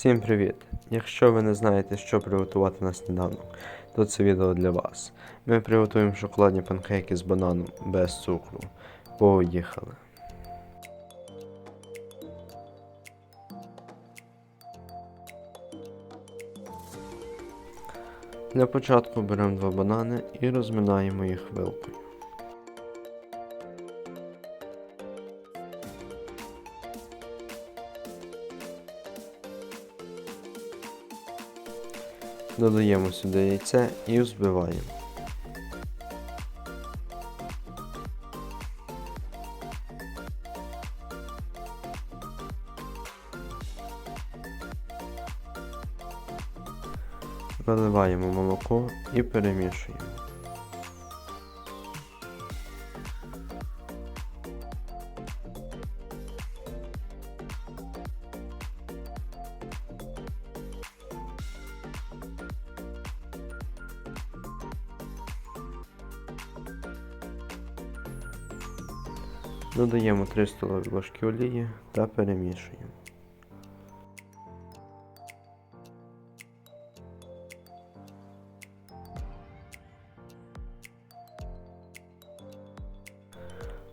Всім привіт! Якщо ви не знаєте, що приготувати на сніданок, то це відео для вас. Ми приготуємо шоколадні панкейки з бананом без цукру. Поїхали! Для початку беремо два банани і розминаємо їх вилкою. Додаємо сюди яйце і взбиваємо. Виливаємо молоко і перемішуємо. Додаємо 3 столові ложки олії та перемішуємо.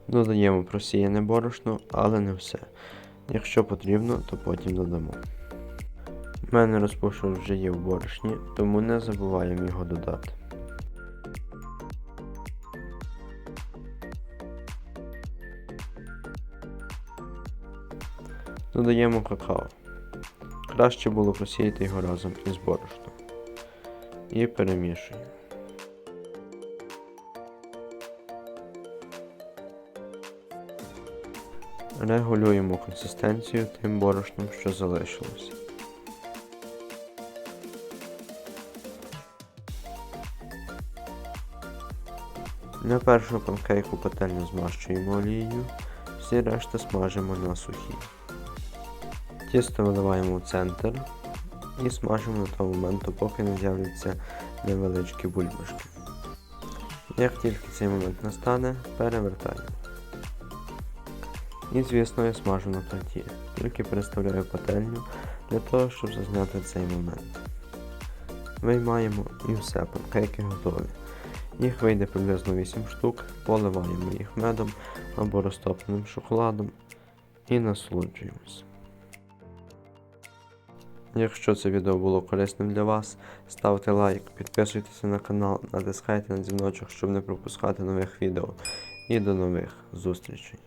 Додаємо просіяне борошно, але не все. Якщо потрібно, то потім додамо. У мене розпушувач вже є в борошні, тому не забуваємо його додати. Додаємо какао. Краще було просіяти його разом із борошном. І перемішуємо. Регулюємо консистенцію тим борошном, що залишилося. На першу панкейку пательню змащуємо олією, всі решта смажимо на сухій. Тісто виливаємо в центр і смажимо до того моменту, поки не з'являться невеличкі бульбашки. Як тільки цей момент настане, перевертаємо. І звісно я смажу на плиті, тільки переставляю пательню для того, щоб зазняти цей момент. Виймаємо і все, панкейки готові. Їх вийде приблизно 8 штук, поливаємо їх медом або розтопленим шоколадом і насолоджуємось. Якщо це відео було корисним для вас, ставте лайк, підписуйтесь на канал, натискайте на дзвіночок, щоб не пропускати нових відео. І до нових зустрічей!